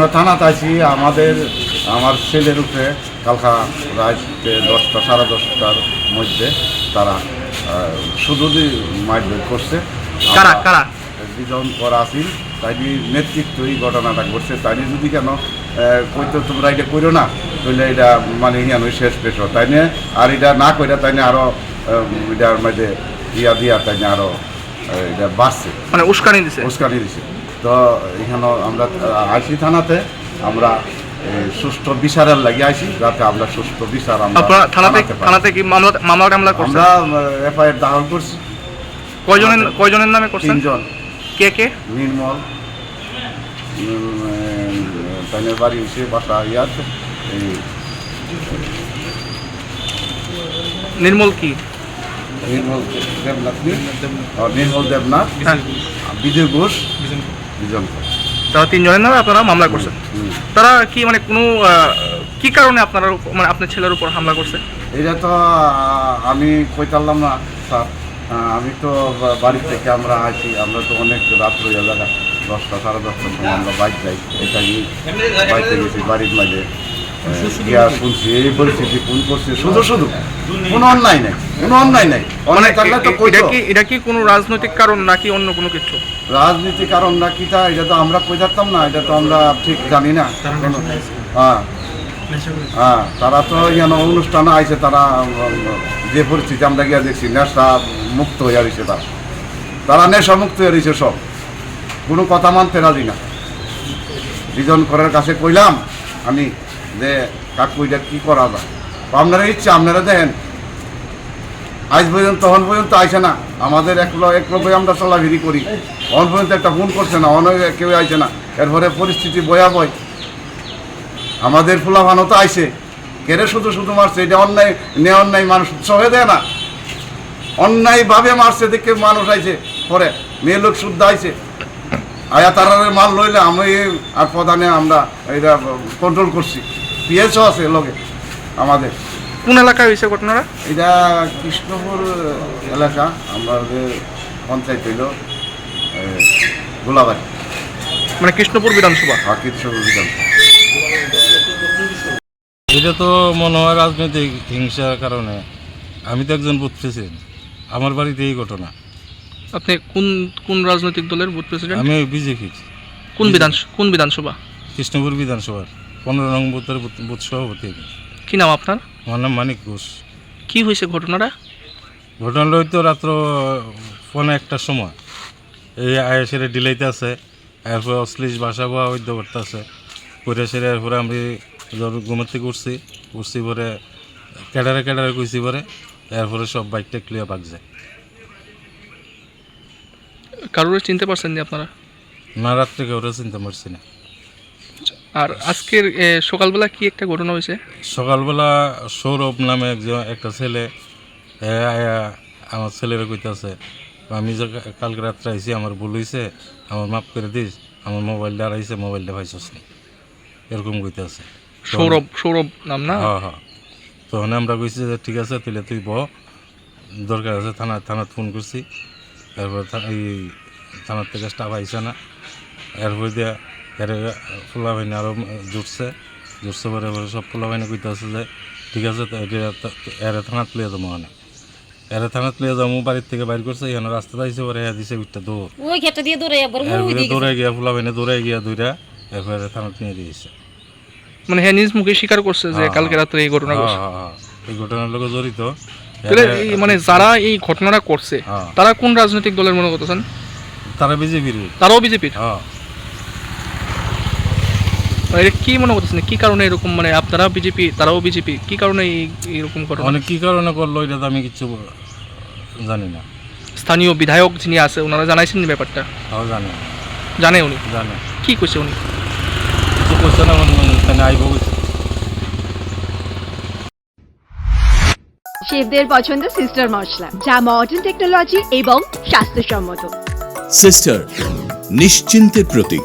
আমরা থানাতে আছি আমাদের আমার ছেলের উপরে কালকা রাত দশটা সাড়ে দশটার মধ্যে তারা শুধু মারধর করছে কারা আমরা- কারা? দুজন করা আছি তাই নেতৃত্ব এই ঘটনাটা ঘটছে তাই যদি কেন কইতো তোমরা এটা করো না তাহলে এটা মানে ইয়ানো শেষ পেশ তাই নিয়ে আর এটা না কইরা তাই নিয়ে আরও এটার মধ্যে ইয়া দিয়া তাই নিয়ে আরও আহ, এটা বাড়ছে। মানে উস্কানি দিছে? উস্কানি দিছে। তো এখানে আমরা আইসি থানাতে আমরা সুষ্ঠু বিচারের লাগে আইসি যাতে আমরা সুষ্ঠু বিচার আমরা থানাতে থানাতে কি মামলা মামলা টামলা আমরা এফআইআর দাখিল করছি। কয়জনের কয়জনের নামে করছেন? তিনজন। কে কে? নির্মল তাইনের বাড়ি এসে বাসা ইয়াতে এই নির্মল কি? নির্মল দেবনাথ নির্মল দেবনাথ। হ্যাঁ। বিজয় ঘোষ। তারা তিনজনের নামে আপনারা মামলা করছেন। তারা কি মানে কোনো কি কারণে আপনারা মানে আপনার ছেলের উপর হামলা করছে? এটা তো আমি আমি কইতারলাম না স্যার। আমি তো বাড়ি থেকে আমরা আছি আমরা তো অনেক রাত জায়গা দশটা সাড়ে দশটার সময় আমরা বাইক যাই এটা নিয়ে বাইকে গেছি বাড়ির মাঝে আহ, গিয়া শুনছি এই পরিস্থিতি ফোন করছে শুধু শুধু। কোনো অন্যায় নাই কোনো অন্যায় নাই। মানে অনেক তো এটা কি এটা কি কোনো রাজনৈতিক কারণ নাকি অন্য কোনো কিছু? রাজনীতি কারণ না কি তা এটা তো আমরা কই থাকতাম না এটা তো আমরা ঠিক জানি না। হ্যাঁ। হ্যাঁ তারা তো যেন অনুষ্ঠানে আইছে তারা যে পরিস্থিতি আমরা গিয়ে দেখছি নেশা মুক্ত হয়ে রয়েছে তারা। তারা নেশা মুক্ত হয়ে রয়েছে সব। কোনো কথা মানতে রাজি না। বিজন করার কাছে কইলাম আমি যে কাকু এটা কী করা যায়? আপনারা ইচ্ছা, আপনারা দেখেন। আজ পর্যন্ত, তখন পর্যন্ত আইসে না। আমাদের এক এক লোকে আমরা চলাফেরি করি। তখন পর্যন্ত একটা ফোন করছে না, অনেক কেউ আইছে না। এরপরে পরিস্থিতি ভয়াবহ। আমাদের ফুলাভানো তো আইছে কেড়ে শুধু শুধু মারছে? এটা অন্যায় নে অন্যায় মানুষ সহে দেয় না। অন্যায়ভাবে মারছে, দেখে মানুষ আইছে পরে মেয়ে লোক শুদ্ধ আইছে আয়া তারারে মাল লইলে আমি আর প্রধানে আমরা এটা কন্ট্রোল করছি। পিএসও আছে লগে আমাদের। কোন এলাকায় হয়েছে ঘটনাটা? এটা কৃষ্ণপুর এলাকা আমাদের পঞ্চায়েত হইল এ, গোলাবাড়ি। মানে কৃষ্ণপুর বিধানসভা? আর কৃষ্ণপুর বিধানসভা। এটা তো মনে হয় রাজনৈতিক হিংসার কারণে। আমি তো একজন বুথ প্রেসিডেন্ট আমার বাড়িতে এই ঘটনা। আপনি কোন কোন রাজনৈতিক দলের বুথ প্রেসিডেন্ট? আমি বিজেপি কোন বিধান কোন বিধানসভা? কৃষ্ণপুর বিধানসভার। পনেরো নং বুথের বুথ- সভাপতি। কি নাম আপনার? আমার নাম মানিক ঘোষ। কি হয়েছে ঘটনাটা? ঘটনাটা হয়তো রাত্র পনেরো একটার সময়। এই আয়াসের ডিলাইতে আছে এরপরে অশ্লীল ভাষা বা ঐদ্য করতে আছে। করে সেরে এরপরে আমি ধর ঘুমের থেকে উঠছি উঠছি পরে ক্যাডারে ক্যাডারে কইছি পরে এরপরে সব বাইকটা ক্লিয়ার পাক যায়। কারোর চিনতে পারছেন না আপনারা? না রাত্রে কেউ চিনতে পারছি না। আর আজকের সকালবেলা কি একটা ঘটনা হয়েছে? সকালবেলা সৌরভ নামে একজন একটা ছেলে আমার ছেলেরা কইতাছে আমি যে কালকে রাত্রে আইছি আমার ভুল হয়েছে আমার মাফ করে দিস আমার মোবাইলটা হারাইছে মোবাইলটা পাইছস নি? এরকম কইতাছে। সৌরভ সৌরভ নাম না? হ্যাঁ হ্যাঁ। তখন আমরা কইছি যে ঠিক আছে তাহলে তুই ব দরকার আছে থানা থানাত ফোন করছি তারপর এই থানার থেকে স্টাফ আইসে না। এরপর দিয়া এর ফুলা বাহিনী আরও জুটছে জুটছে পরে এবার সব ফুলা বাহিনী কইতে আছে যে ঠিক আছে এর থানাত লিয়ে যাব মানে। এর থানাত লিয়ে যাব বাড়ির থেকে বাইর করছে এখানে রাস্তাতে আইসে পরে এ দিছে উঠতে দৌড় ওই ক্ষেত্রে দিয়ে দৌড়ে দৌড়ে গিয়া ফুলা বাহিনী দৌড়ে গিয়া দুইটা এরপরে থানাত নিয়ে দিয়েছে। মানে হ্যাঁ নিজ মুখে স্বীকার করছে যে হ্যাঁ, কালকে রাত্রে এই ঘটনা হ্যাঁ ঘটছে। হ্যাঁ হ্যাঁ এই ঘটনার লোক জড়িত। তাহলে মানে যারা এই ঘটনাটা করছে হ্যাঁ। তারা কোন রাজনৈতিক দলের মনে করতেছেন তারা বিজেপির। তারাও বিজেপির? হ্যাঁ। এটা কি মনে করতেছেন? কি কারণে এরকম মানে আপনারা বিজেপি তারাও বিজেপি কি কারণে এরকম ঘটনা? অনেক কি কারণে করল এটা তো আমি কিছু জানি না। স্থানীয় বিধায়ক যিনি আছে ওনারা জানাইছেন ব্যাপারটা? তাও জানি। জানে উনি? জানে। কি কইছে উনি? কিছু করছে না মানে আইব কইছে। শেফদের পছন্দ সিস্টার মশলা যা মডার্ন টেকনোলজি এবং স্বাস্থ্যসম্মত। সিস্টার নিশ্চিন্তের প্রতীক।